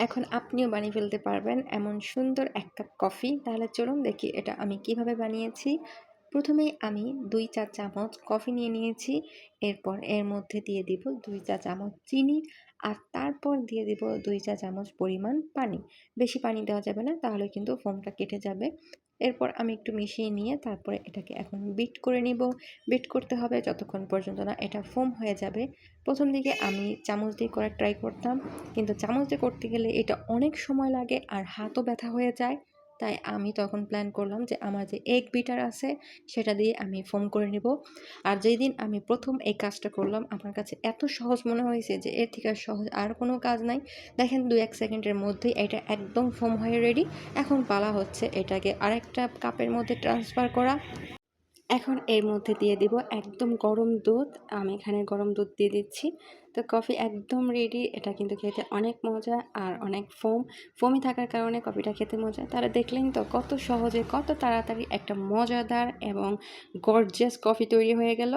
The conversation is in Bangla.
এখন আপনিও বানিয়ে ফেলতে পারবেন এমন সুন্দর এক কাপ কফি। তাহলে চলুন দেখি এটা আমি কীভাবে বানিয়েছি। প্রথমেই আমি দুই চা চামচ কফি নিয়ে নিয়েছি, এরপর এর মধ্যে দিয়ে দিব দুই চা চামচ চিনি, আর তারপর দিয়ে দিব দুই চা চামচ পরিমাণ পানি। বেশি পানি দেওয়া যাবে না, তাহলে কিন্তু ফোমটা কেটে যাবে। এরপর আমি একটু মিশিয়ে নিয়ে তারপরে এটাকে এখন বিট করে নিব। বিট করতে হবে যতক্ষণ পর্যন্ত না এটা ফোম হয়ে যাবে। প্রথম দিকে আমি চামচ দিয়ে করার ট্রাই করতাম, কিন্তু চামচ দিয়ে করতে গেলে এটা অনেক সময় লাগে আর হাতও ব্যথা হয়ে যায়। তাই আমি তখন প্ল্যান করলাম যে আমার যে এক বিটার আছে, সেটা দিয়ে আমি ফোম করে নেব। আর যেই দিন আমি প্রথম এই কাজটা করলাম, আমার কাছে এত সহজ মনে হয়েছে যে এর থেকে সহজ আর কোনো কাজ নাই। দেখেন দু এক সেকেন্ডের মধ্যেই এটা একদম ফোম হয়ে রেডি এখন পালা হচ্ছে এটাকে আরেকটা কাপের মধ্যে ট্রান্সফার করা। এখন এর মধ্যে দিয়ে দিব একদম গরম দুধ। আমি এখানে গরম দুধ দিয়ে দিচ্ছি। তো কফি একদম রেডি এটা কিন্তু খেতে অনেক মজা আর অনেক ফোম। ফোমি থাকার কারণে কফিটা খেতে মজা। তারা দেখলেন তো কত সহজে, কত তাড়াতাড়ি একটা মজাদার এবং গর্জিয়াস কফি তৈরি হয়ে গেল।